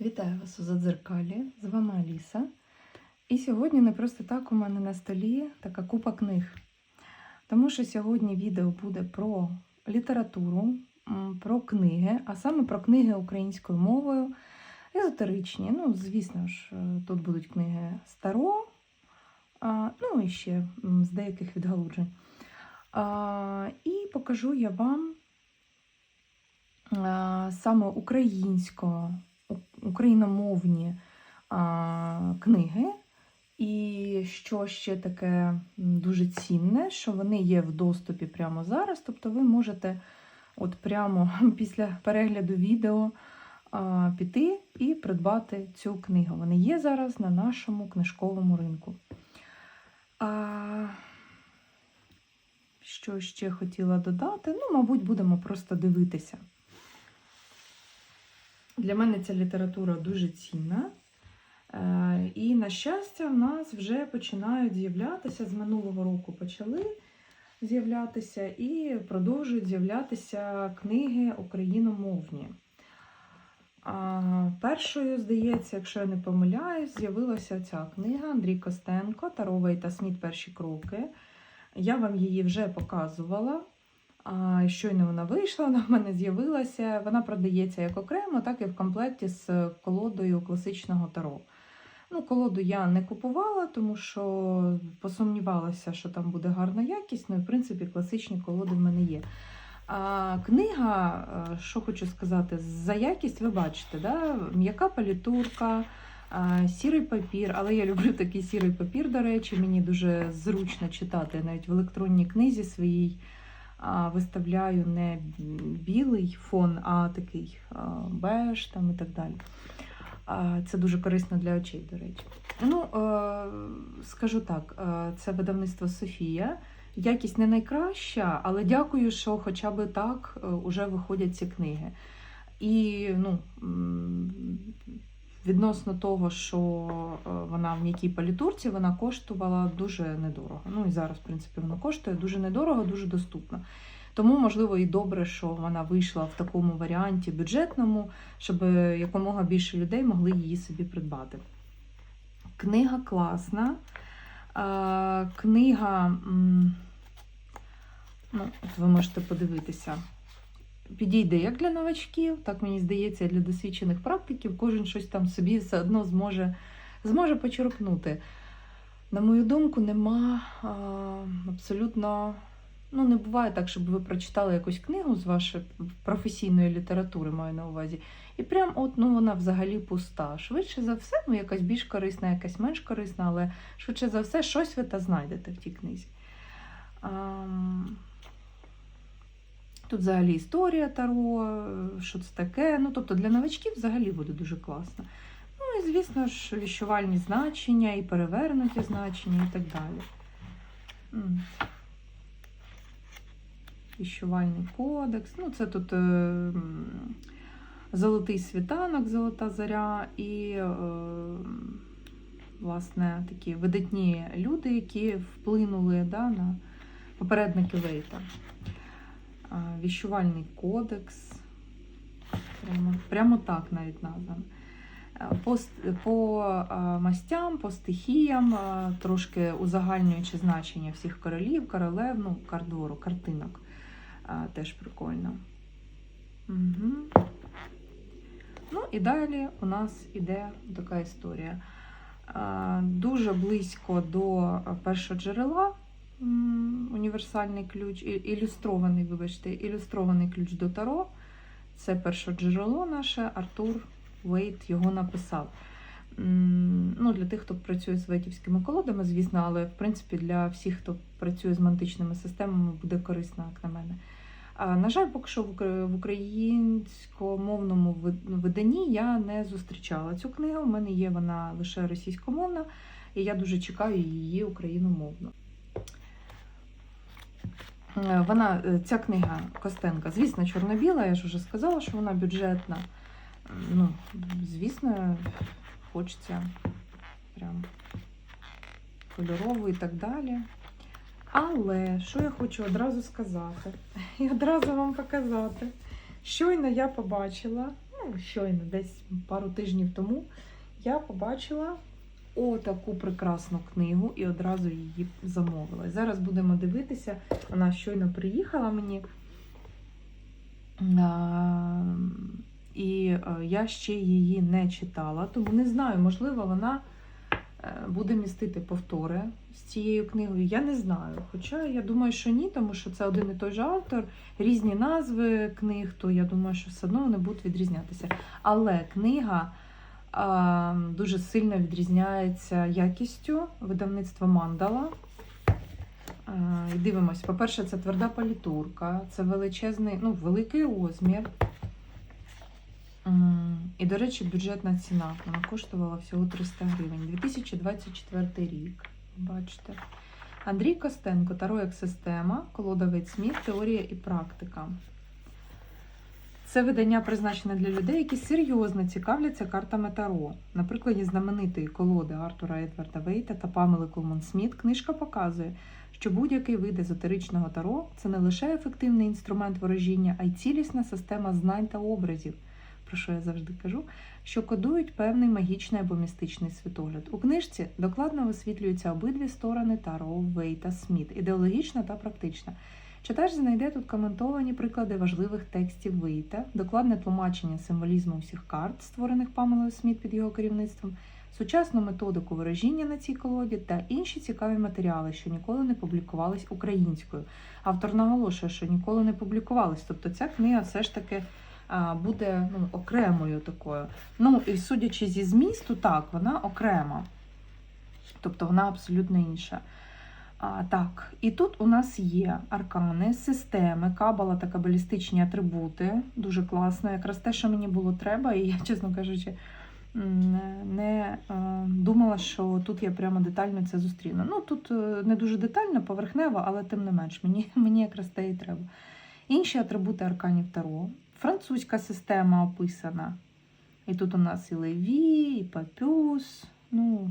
Вітаю вас у Задзеркалі, з вами Аліса. І сьогодні не просто так у мене на столі така купа книг. Тому що сьогодні відео буде про літературу, про книги, а саме про книги українською мовою, езотеричні. Ну, звісно ж, е, тут будуть книги старо, ну і ще з деяких відгалуджень. І покажу я вам саме українського україномовні а, книги. І що ще таке дуже цінне, що вони є в доступі прямо зараз. Тобто ви можете от прямо після перегляду відео а, піти і придбати цю книгу. Вони є зараз на нашому книжковому ринку. А, що ще хотіла додати? Ну, мабуть, будемо просто дивитися. Для мене ця література дуже цінна. Е, І, на щастя, в нас вже починають з'являтися, з минулого року почали з'являтися і продовжують з'являтися книги україномовні. Першою, здається, якщо я не помиляюсь, з'явилася ця книга Андрій Костенко Таровий та Сміт Перші кроки. Я вам її вже показувала. Щойно вона вийшла, вона в мене з'явилася. Вона продається як окремо, так і в комплекті з колодою класичного таро. Ну, колоду я не купувала, тому що посумнівалася, що там буде гарна якість. Ну і в принципі класичні колоди в мене є. А книга, е, що хочу сказати, за якість ви бачите, да? м'яка палітурка, сірий папір, але я люблю такий сірий папір, до речі, мені дуже зручно читати навіть в електронній книзі своїй виставляю не білий фон, а такий беж там і так далі. Це дуже корисно для очей, до речі. Ну, е, скажу так, е, це видавництво Софія. Якість не найкраща, але дякую, що хоча б так е, уже виходять ці книги. І ну, відносно того, що е, вона в м'якій палітурці, вона коштувала дуже недорого. Ну і зараз, в принципі, вона коштує дуже недорого, дуже доступно. Тому, можливо, і добре, що вона вийшла в такому варіанті бюджетному, щоб якомога більше людей могли її собі придбати. Книга класна. Е, Книга, ну, от ви можете подивитися, підійде як для новачків, так мені здається, для досвідчених практиків. Кожен щось там собі все одно зможе, зможе почерпнути. На мою думку, нема а, абсолютно. Ну, не буває так, щоб ви прочитали якусь книгу з вашої професійної літератури, маю на увазі, і прям от ну вона взагалі пуста. Швидше за все, ну якась більш корисна, якась менш корисна, але швидше за все, щось ви та знайдете в тій книзі. Ам, Тут взагалі історія Таро, що це таке. Ну, тобто для новачків взагалі буде дуже класно. Ну і, звісно ж, віщувальні значення, і перевернуті значення, і так далі. Віщувальний кодекс. Ну, це тут е, золотий світанок, золота заря і, е, власне, такі видатні люди, які вплинули да, на попередники Вейта. Віщувальний кодекс. Прямо, прямо так навіть названо. Е, По, по мастям, по стихіям, трошки узагальнюючи значення всіх королів, королев, ну, кардвору, картинок. Теж прикольно. Угу. Ну і далі у нас іде така історія. Дуже близько до першого джерела універсальний ключ, ілюстрований, вибачте, ілюстрований ключ до Таро. Це перше джерело наше, Артур Вейт його написав. Ну, Для тих, хто працює з вейтівськими колодами, звісно, але в принципі для всіх, хто працює з мантичними системами, буде корисно, як на мене. А, На жаль, поки що в українськомовному виданні я не зустрічала цю книгу. У мене є вона лише російськомовна, і я дуже чекаю її україномовну. Е, Вона, е, ця книга Костенка, звісно, чорно-біла, я ж вже сказала, що вона бюджетна. Ну, звісно, хочеться прям кольорову і так далі. Але що я хочу одразу сказати, і одразу вам показати. Щойно я побачила, ну, щойно, десь пару тижнів тому, я побачила отаку прекрасну книгу і одразу її замовила. Зараз будемо дивитися. Вона щойно приїхала мені. І е, я ще її не читала, тому не знаю, можливо, вона е, буде містити повтори з цією книгою. Я не знаю. Хоча я думаю, що ні, тому що це один і той же автор, різні назви книг, то я думаю, що все одно вони будуть відрізнятися. Але книга дуже сильно відрізняється якістю видавництва Мандала. І дивимось, по-перше, це тверда палітурка, це величезний, ну, великий розмір. І, до речі, бюджетна ціна. Вона коштувала всього 300 гривень. 2024 рік. Бачите. Андрій Костенко, Таро як система, колодовець Сміт, теорія і практика. Це видання призначене для людей, які серйозно цікавляться картами Таро. На прикладі знаменитої колоди Артура Едварда Вейта та Памели Колман Сміт книжка показує, що будь-який вид езотеричного таро це не лише ефективний інструмент ворожіння, а й цілісна система знань та образів, про що я завжди кажу, що кодують певний магічний або містичний світогляд. У книжці докладно висвітлюються обидві сторони Таро Вейта Сміт, ідеологічна та практична. Читач знайде тут коментовані приклади важливих текстів Вейта, докладне тлумачення символізму усіх карт, створених Памелою Сміт під його керівництвом, сучасну методику виражіння на цій колоді та інші цікаві матеріали, що ніколи не публікувались українською. Автор наголошує, що ніколи не публікувались. Тобто ця книга все ж таки буде ну, окремою такою. Ну, і судячи зі змісту, так, вона окрема. Тобто вона абсолютно інша. А, так, і тут у нас є аркани, системи, кабала та кабалістичні атрибути. Дуже класно. Якраз те, що мені було треба, і я, чесно кажучи, не е, думала, що тут я прямо детально це зустріну. Ну, тут е, не дуже детально, поверхнево, але тим не менш, мені, мені якраз те і треба. Інші атрибути арканів Таро. Французька система описана. І тут у нас і Леві, і Папюс. Ну,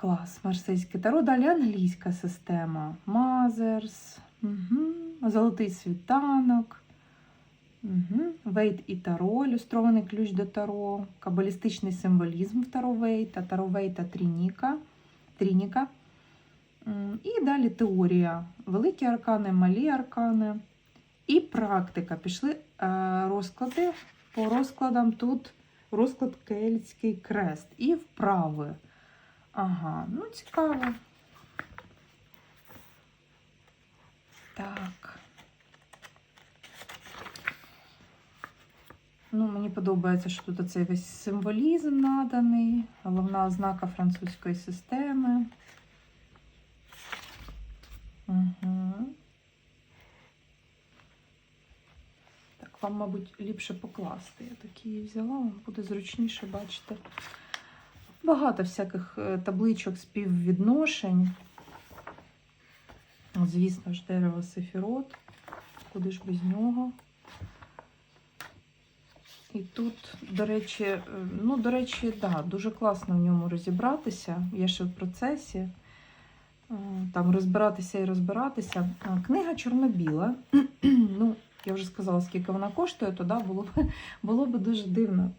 клас, марсейське таро. Далі англійська система. Мазерс, угу. Золотий світанок. Угу. Вейт і Таро, ілюстрований ключ до Таро, кабалістичний символізм в Таро Вейта, Таро Вейта Трініка. Трініка. І далі теорія. Великі аркани, малі аркани. І практика. Пішли е, розклади. По розкладам тут розклад Кельтський крест. І вправи. Ага, ну цікаво. Так. Ну, мені подобається, що тут оцей весь символізм наданий, головна ознака французької системи. Угу. Так, вам, мабуть, ліпше покласти. Я такі взяла, вам буде зручніше бачити. Багато всяких е, табличок співвідношень. Звісно ж, дерево Сефірот. Куди ж без нього? І тут, до речі, е, ну, до речі, да, дуже класно в ньому розібратися. Я ще в процесі. Е, Там розбиратися і розбиратися. Книга чорно-біла. ну, я вже сказала, скільки вона коштує, то да, було, б, було б дуже дивно.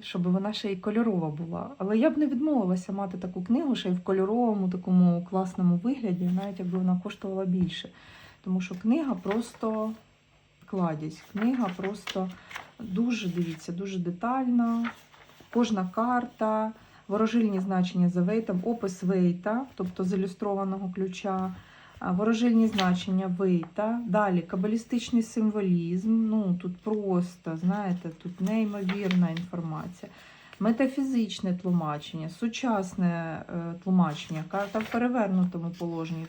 Щоб вона ще й кольорова була. Але я б не відмовилася мати таку книгу ще й в кольоровому, такому класному вигляді, навіть якби вона коштувала більше. Тому що книга просто кладість. Книга просто дуже, дивіться, дуже детальна. Кожна карта, ворожильні значення за вейтом, опис вейта, тобто з ілюстрованого ключа. Ворожильні значення вейта, далі кабалістичний символізм. Ну тут просто, знаєте, тут неймовірна інформація. Метафізичне тлумачення, сучасне е, тлумачення, карта в перевернутому положенні.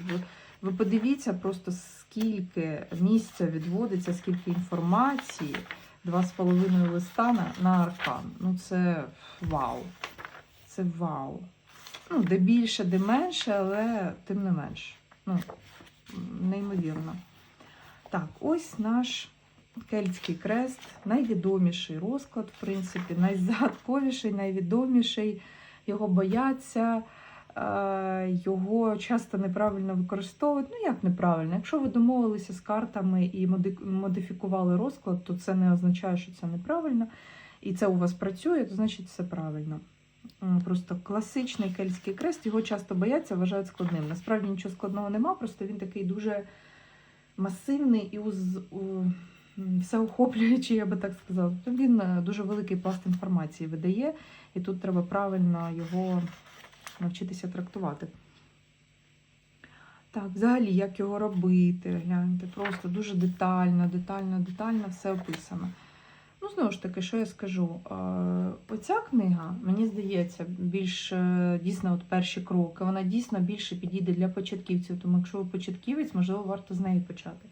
Ви, подивіться просто скільки місця відводиться, скільки інформації, два з половиною листа на, на аркан. Ну це вау. Це вау. Ну, де більше, де менше, але тим не менш. Ну, неймовірно. Так, ось наш Кельтський крест, найвідоміший розклад, в принципі, найзагадковіший, найвідоміший. Його бояться. е, його часто неправильно використовують. Ну, як неправильно? Якщо ви домовилися з картами і модифікували розклад, то це не означає, що це неправильно. І це у вас працює, то значить все правильно. Просто класичний кельтський крест, його часто бояться, вважають складним. Насправді нічого складного нема, просто він такий дуже масивний і уз, у, всеохоплюючий, я би так сказала. Тобто він е, дуже великий пласт інформації видає, і тут треба правильно його навчитися трактувати. Так, взагалі, як його робити, гляньте, просто дуже детально, детально, детально все описано. Знову ж таки, що я скажу? Оця книга, мені здається, більш е, дійсно от перші кроки. Вона дійсно більше підійде для початківців, тому якщо ви початківець, можливо, варто з неї почати.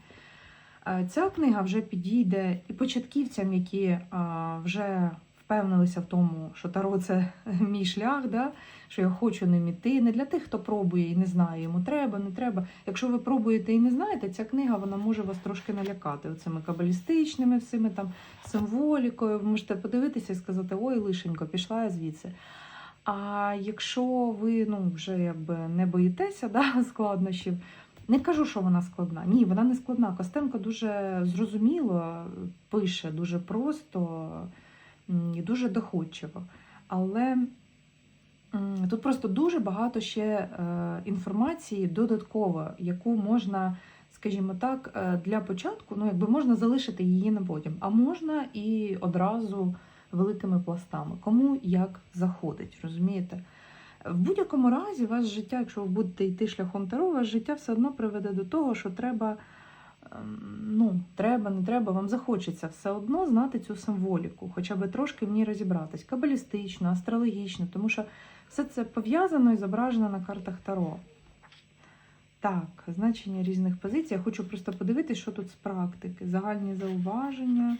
Ця книга вже підійде і початківцям, які вже впевнилися в тому, що Таро це мій шлях, да? що я хочу ним іти. Не для тих, хто пробує і не знає, йому треба, не треба. Якщо ви пробуєте і не знаєте, ця книга вона може вас трошки налякати оцими кабалістичними всіми там символікою. Ви можете подивитися і сказати, ой, лишенько, пішла я звідси. А якщо ви ну, вже якби не боїтеся да, складнощів, не кажу, що вона складна. Ні, вона не складна. Костенко дуже зрозуміло пише, дуже просто і дуже доходчиво. Але тут просто дуже багато ще е, інформації додатково, яку можна, скажімо так, е, для початку, ну якби можна залишити її на потім, а можна і одразу великими пластами. Кому як заходить, розумієте? В будь-якому разі, ваше життя, якщо ви будете йти шляхом Таро, ваше життя все одно приведе до того, що треба, ну, треба, не треба, вам захочеться все одно знати цю символіку, хоча б трошки в ній розібратись. Кабалістично, астрологічно, тому що все це пов'язано і зображено на картах Таро. Так, значення різних позицій. Я хочу просто подивитися, що тут з практики. Загальні зауваження,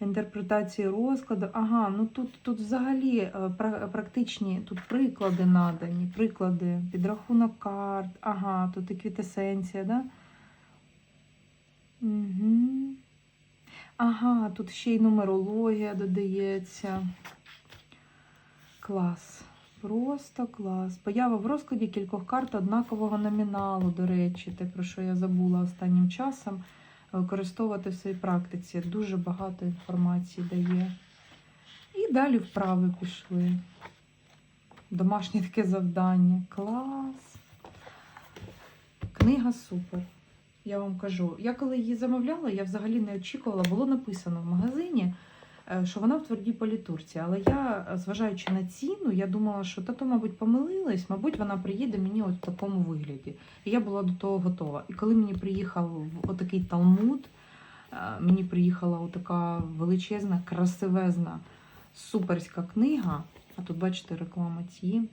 інтерпретації розкладу. Ага, ну тут, тут взагалі е, практичні тут приклади надані, приклади, підрахунок карт, ага, тут і квітесенція, да? Угу. Ага, тут ще й нумерологія додається. Клас. Просто клас. Поява в розкладі кількох карт однакового номіналу, до речі, те, про що я забула останнім часом, використовувати в своїй практиці. Дуже багато інформації дає. І далі вправи пішли. Домашнє таке завдання. Клас. Книга супер. Я вам кажу. Я коли її замовляла, я взагалі не очікувала, було написано в магазині, е, що вона в твердій політурці. Але я, е, зважаючи на ціну, я думала, що тато, мабуть, помилилась, мабуть, вона приїде мені от в такому вигляді. І я була до того готова. І коли мені приїхав отакий талмуд, е, мені приїхала отака величезна, красивезна, суперська книга. А тут, бачите, реклама цієї.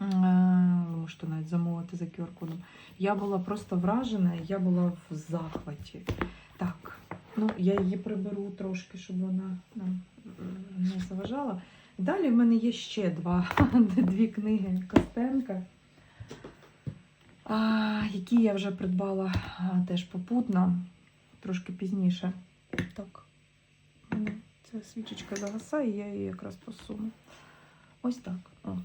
Ви можете навіть замовити за QR-кодом. Я була просто вражена, я була в захваті. Так, ну я її приберу трошки, щоб вона нам не заважала. Далі в мене є ще два, дві книги Костенка, які я вже придбала теж попутно, трошки пізніше. Так, ця свічечка загасає, я її якраз посуну. Ось так. О.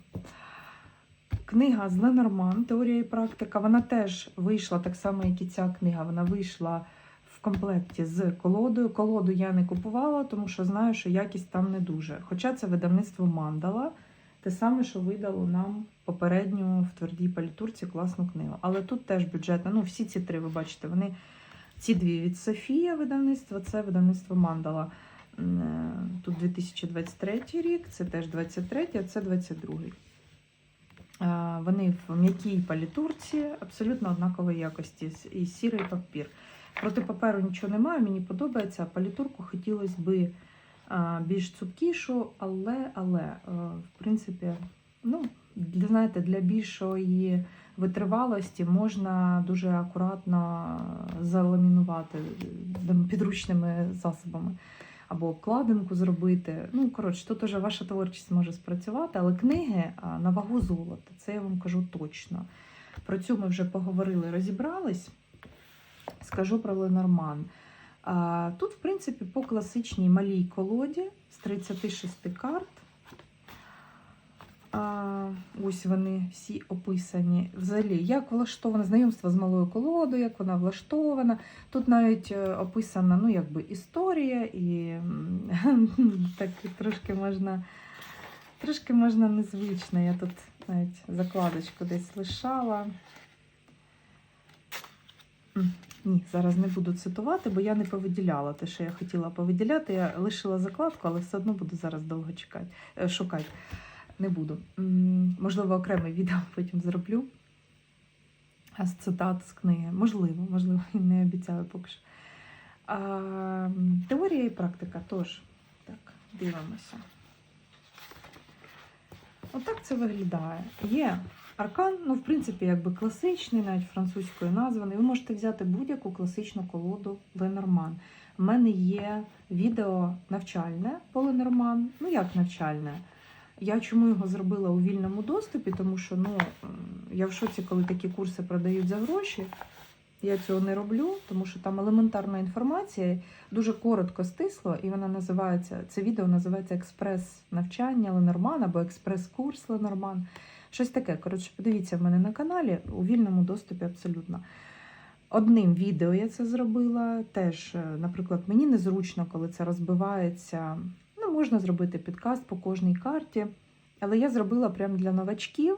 Книга з Ленорман, теорія і практика. Вона теж вийшла так само, як і ця книга. Вона вийшла в комплекті з колодою. Колоду я не купувала, тому що знаю, що якість там не дуже. Хоча це видавництво Мандала, те саме, що видало нам попередню в твердій палітурці класну книгу. Але тут теж бюджетна. Ну, всі ці три, ви бачите, вони ці дві від Софія видавництва, це видавництво Мандала. Е, Тут 2023 рік, це теж 23, а це 22. Вони в м'якій палітурці, абсолютно однакової якості, і сірий папір. Проти паперу нічого немає, мені подобається. Палітурку хотілося е, більш цупкішу, але, але в принципі, ну, для, знаєте, для більшої витривалості можна дуже акуратно заламінувати е, підручними засобами. Або обкладинку зробити. Ну, коротше, тут уже ваша творчість може спрацювати, але книги на вагу золота, це я вам кажу точно. Про цю ми вже поговорили, розібрались. Скажу про Ленорман. Тут, в принципі, по класичній малій колоді з 36 карт. А, ось вони всі описані. Взагалі, як влаштоване знайомство з малою колодою, як вона влаштована. Тут навіть е, описана ну, якби історія, і так трошки можна, трошки можна незвично. Я тут навіть закладочку десь лишала. Ні, зараз не буду цитувати, бо я не повиділяла те, що я хотіла повиділяти. Я лишила закладку, але все одно буду зараз довго чекати, е, шукати. Не буду. Можливо, окреме відео потім зроблю. З цитат з книги. Можливо, можливо, і не обіцяю поки що. А, теорія і практика теж. Так, дивимося. Отак це виглядає. Є аркан, ну, в принципі, якби класичний, навіть французькою названий. Ви можете взяти будь-яку класичну колоду Ленорман. У мене є відео навчальне по Ленорман. Ну, як навчальне? Я чому його зробила у вільному доступі? Тому що ну, я в шоці, коли такі курси продають за гроші. Я цього не роблю, тому що там елементарна інформація, дуже коротко стисло, і вона називається, це відео називається експрес-навчання Ленорман або експрес-курс Ленорман. Щось таке. Коротше, подивіться в мене на каналі у вільному доступі абсолютно. Одним відео я це зробила. Теж, е, наприклад, мені незручно, коли це розбивається. Можна зробити підкаст по кожній карті, але я зробила прямо для новачків.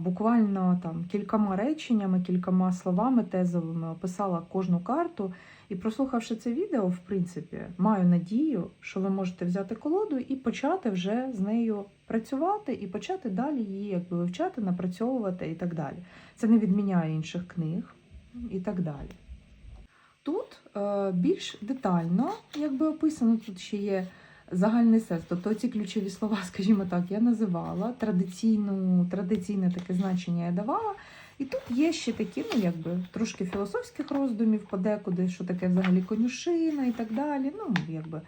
Буквально там кількома реченнями, кількома словами тезовими описала кожну карту. І прослухавши це відео, в принципі, маю надію, що ви можете взяти колоду і почати вже з нею працювати, і почати далі її якби вивчати, напрацьовувати і так далі. Це не відміняє інших книг і так далі. Тут е, більш детально якби описано, тут ще є загальний сенс. Тобто ці ключові слова, скажімо так, я називала, традиційну, традиційне таке значення я давала. І тут є ще такі, ну якби трошки філософських роздумів подекуди, що таке взагалі конюшина і так далі. Ну, якби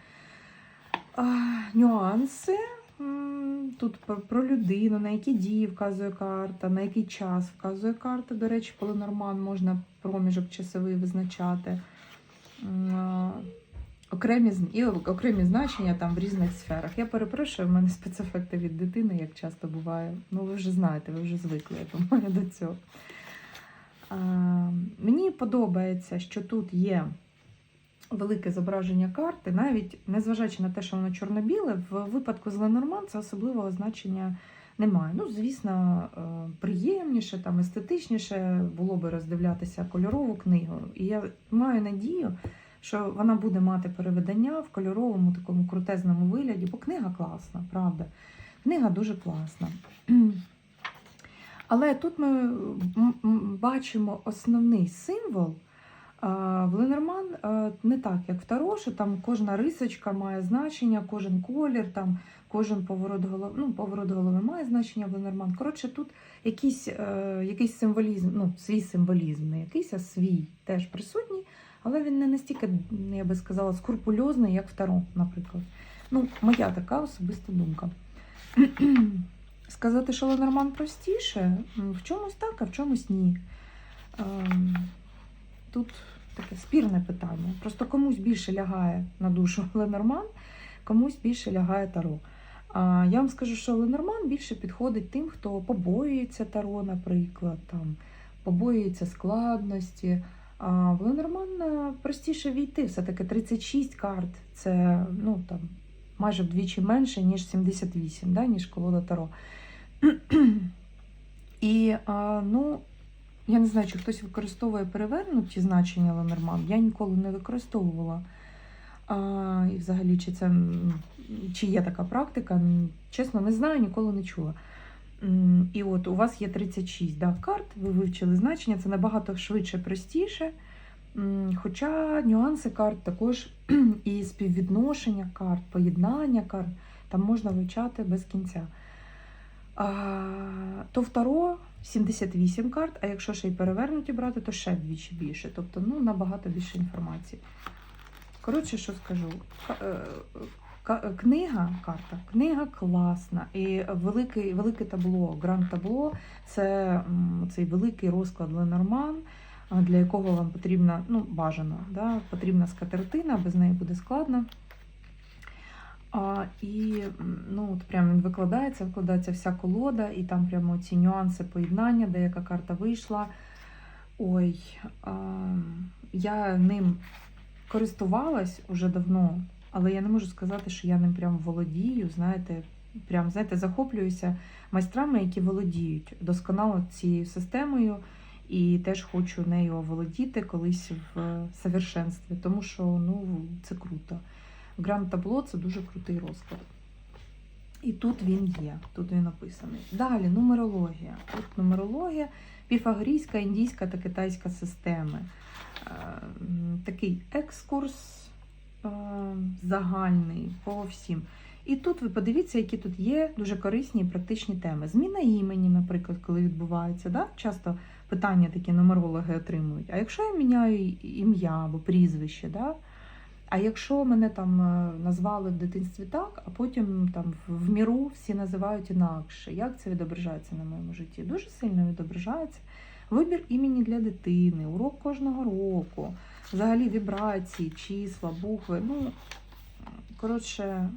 а, нюанси. Тут про, людину, на які дії вказує карта, на який час вказує карта. До речі, по Ленорман можна проміжок часовий визначати. Окремі, і окремі значення там в різних сферах. Я перепрошую, в мене спецефекти від дитини, як часто буває. Ну, ви вже знаєте, ви вже звикли, я думаю, до цього. А, мені подобається, що тут є велике зображення карти, навіть незважаючи на те, що воно чорно-біле, в випадку з Ленорман це особливого значення немає. Ну, звісно, е, приємніше, там, естетичніше було би роздивлятися кольорову книгу. І я маю надію, що вона буде мати переведення в кольоровому такому крутезному вигляді, бо книга класна, правда. Книга дуже класна. Але тут ми бачимо основний символ. В Ленорман не так, як в Таро, що там кожна рисочка має значення, кожен колір, там кожен поворот голови, ну, поворот голови має значення в Ленорман. Коротше, тут якийсь, е, якийсь символізм, ну, свій символізм, не якийсь, а свій теж присутній, але він не настільки, я би сказала, скрупульозний, як в Таро, наприклад. Ну, моя така особиста думка. Сказати, що Ленорман простіше, в чомусь так, а в чомусь ні. Тут таке спірне питання. Просто комусь більше лягає на душу Ленорман, комусь більше лягає Таро. А я вам скажу, що Ленорман більше підходить тим, хто побоюється Таро, наприклад, там, побоюється складності. А в Ленорман е, простіше війти. Все-таки 36 карт це ну, там, майже вдвічі менше, ніж 78, да, ніж колода Таро. І ну, я не знаю, чи хтось використовує перевернуті значення Ленорман. Я ніколи не використовувала. А, і взагалі, чи це чи є така практика, чесно, не знаю, ніколи не чула. І от у вас є 36 да, карт, ви вивчили значення, це набагато швидше, простіше. Хоча нюанси карт також і співвідношення карт, поєднання карт там можна вивчати без кінця. А, то в Таро 78 карт, а якщо ще й перевернуті брати, то ще вдвічі більше. Тобто ну, набагато більше інформації. Коротше, що скажу. Ка- е, Книга, карта, книга класна. І велике, велике табло, гранд табло це цей великий розклад Ленорман, для якого вам потрібна, ну, бажано, да, потрібна скатертина, без неї буде складно. А, і ну, от прям викладається, викладається вся колода, і там прямо ці нюанси поєднання, де яка карта вийшла. Ой, а, я ним користувалась уже давно, але я не можу сказати, що я ним прям володію. Знаєте, прям знаєте, захоплююся майстрами, які володіють досконало цією системою, і теж хочу нею оволодіти колись в совершенстві, тому що ну, це круто. Гранд табло це дуже крутий розклад. І тут він є, тут він написаний. Далі нумерологія. Тут нумерологія, піфагорійська, індійська та китайська системи. Е, Такий екскурс е, загальний по всім. І тут ви подивіться, які тут є дуже корисні і практичні теми. Зміна імені, наприклад, коли відбувається. Да? Часто питання такі нумерологи отримують. А якщо я міняю ім'я або прізвище, да? А якщо мене там е, назвали в дитинстві так, а потім там в- міру всі називають інакше. Як це відображається на моєму житті? Дуже сильно відображається. Вибір імені для дитини, урок кожного року, взагалі вібрації, числа, букви. Ну, коротше,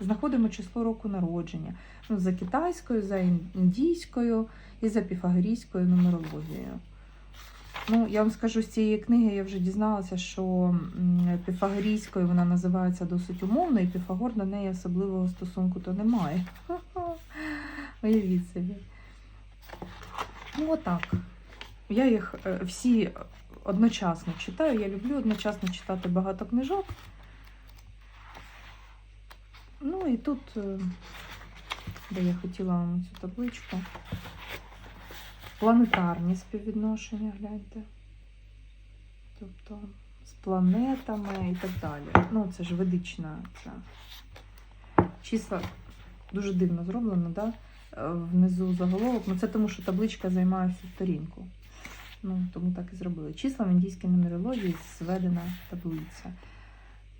знаходимо число року народження. Ну, за китайською, за індійською і за піфагорійською нумерологією. Ну, я вам скажу, з цієї книги я вже дізналася, що піфагорійською вона називається досить умовно, і Піфагор до неї особливого стосунку то немає. Уявіть собі. Ну, отак. Я їх е, всі одночасно читаю. Я люблю одночасно читати багато книжок. Ну і тут, е, де я хотіла вам цю табличку. Планетарні співвідношення, гляньте. Тобто з планетами і так далі. Ну, це ж ведична ця. Числа дуже дивно зроблено, да? Е, внизу заголовок. Ну, це тому, що табличка займає всю сторінку. Ну, тому так і зробили. Числа в індійській нумерології зведена таблиця.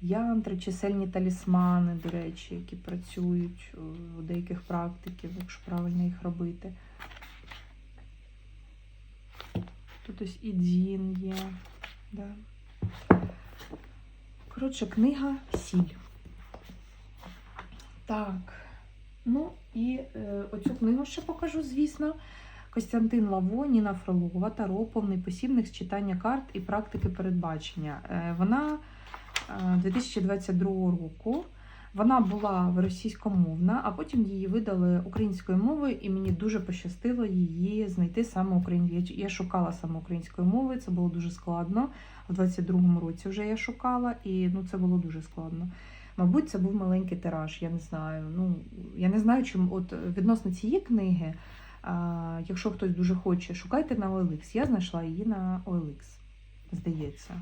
Янтри, чисельні талісмани, до речі, які працюють у деяких практиків, якщо правильно їх робити. Тут ось і дзін є. Да. Коротше, книга Сіль. Так. Ну і е, оцю книгу ще покажу, звісно. Костянтин Лаво, Ніна Фролова, Таро, повний посібник з читання карт і практики передбачення. Е, вона е, 2022 року. Вона була російськомовна, а потім її видали українською мовою, і мені дуже пощастило її знайти саме українською. Я шукала саме українською мовою, це було дуже складно. В 22-му році вже я шукала, і ну це було дуже складно. Мабуть, це був маленький тираж, я не знаю. Ну я не знаю, чим от відносно цієї книги. А, якщо хтось дуже хоче, шукайте на OLX. Я знайшла її на OLX, здається.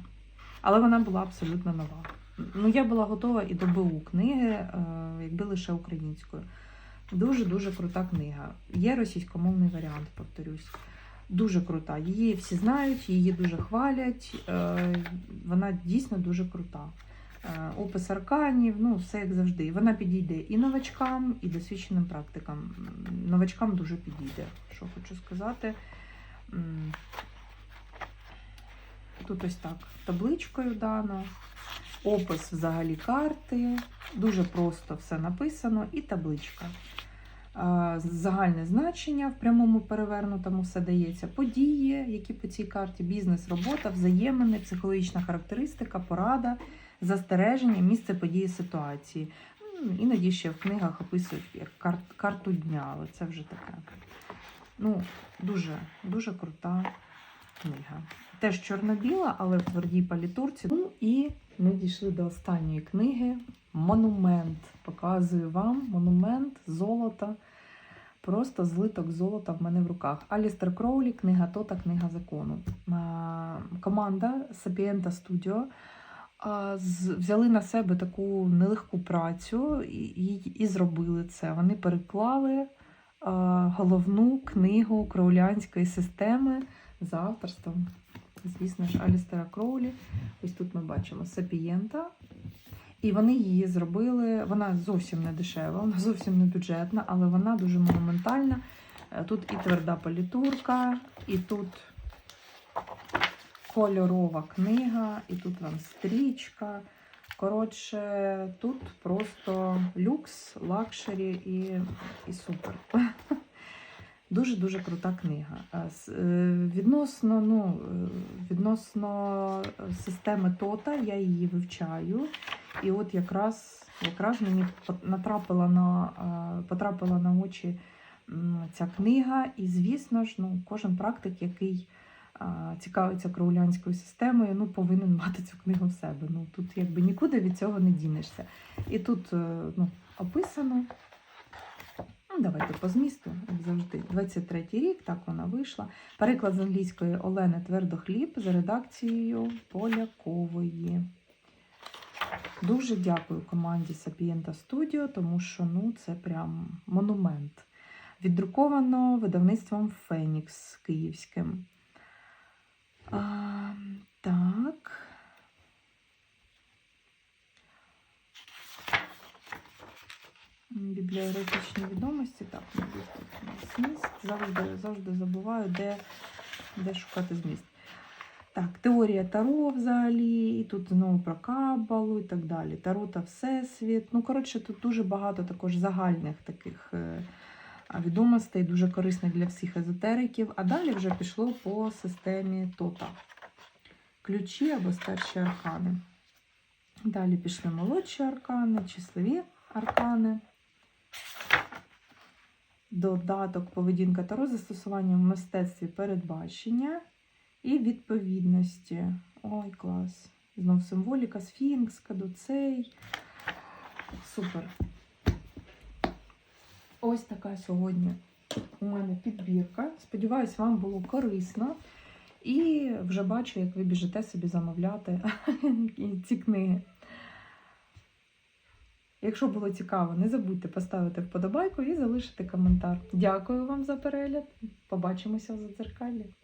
Але вона була абсолютно нова. Ну, я була готова і до БУ книги, е, якби лише українською. Дуже-дуже крута книга. Є російськомовний варіант, повторюсь. Дуже крута. Її всі знають, її дуже хвалять. е, Вона дійсно дуже крута. Е, Опис арканів, ну, все як завжди. Вона підійде і новачкам, і досвідченим практикам. Новачкам дуже підійде, що хочу сказати. Тут ось так табличкою дано, опис взагалі карти, дуже просто все написано, і табличка. Загальне значення в прямому перевернутому все дається. Події, які по цій карті, бізнес, робота, взаємини, психологічна характеристика, порада, застереження, місце події ситуації. Іноді ще в книгах описують як кар- карту дня, але це вже таке. Ну, дуже, дуже крута книга. Теж чорно-біла, але в твердій палітурці. Ну і ми дійшли до останньої книги. Монумент. Показую вам монумент золота. Просто злиток золота в мене в руках. Алістер Кроулі, книга Тота, книга закону. Команда Sapienta Studio а, з- взяли на себе таку нелегку працю і, і, і зробили це. Вони переклали головну книгу кроулянської системи за авторством, звісно ж, Алістера Кроулі. Ось тут ми бачимо Сапієнта. І вони її зробили. Вона зовсім не дешева, вона зовсім не бюджетна, але вона дуже монументальна. Е, Тут і тверда політурка, і тут кольорова книга, і тут вам стрічка. Коротше, тут просто люкс, лакшері і, і супер. Дуже-дуже крута книга. Е, Відносно, ну, е, відносно системи ТОТА я її вивчаю. І от якраз, якраз мені натрапила на, е, потрапила на очі ця книга. І, звісно ж, ну, кожен практик, який цікавиться кроулянською системою, ну, повинен мати цю книгу в себе. Ну, тут якби нікуди від цього не дінешся. І тут е, ну, описано. Ну, давайте по змісту, як завжди. 23-й рік, так вона вийшла. Переклад з англійської Олени Твердохліб за редакцією Полякової. Дуже дякую команді Sapienta Studio, тому що ну, це прям монумент. Віддруковано видавництвом Фенікс Київським. А, так. Бібліографічні відомості. Так, зміст. Завжди, завжди забуваю, де, де шукати зміст. Так, теорія Таро взагалі, і тут знову про Кабалу і так далі. Таро та Всесвіт. Ну, коротше, тут дуже багато також загальних таких е, відомостей, дуже корисних для всіх езотериків. А далі вже пішло по системі Тота. Ключі або старші аркани. Далі пішли молодші аркани, числові аркани. Додаток поведінка Таро застосування в мистецтві передбачення і відповідності. Ой, клас. Знов символіка, сфінкс, кадуцей. Супер. Ось така сьогодні у мене підбірка. Сподіваюсь, вам було корисно. І вже бачу, як ви біжите собі замовляти ці книги. Якщо було цікаво, не забудьте поставити вподобайку і залишити коментар. Дякую вам за перегляд. Побачимося в задзеркалі.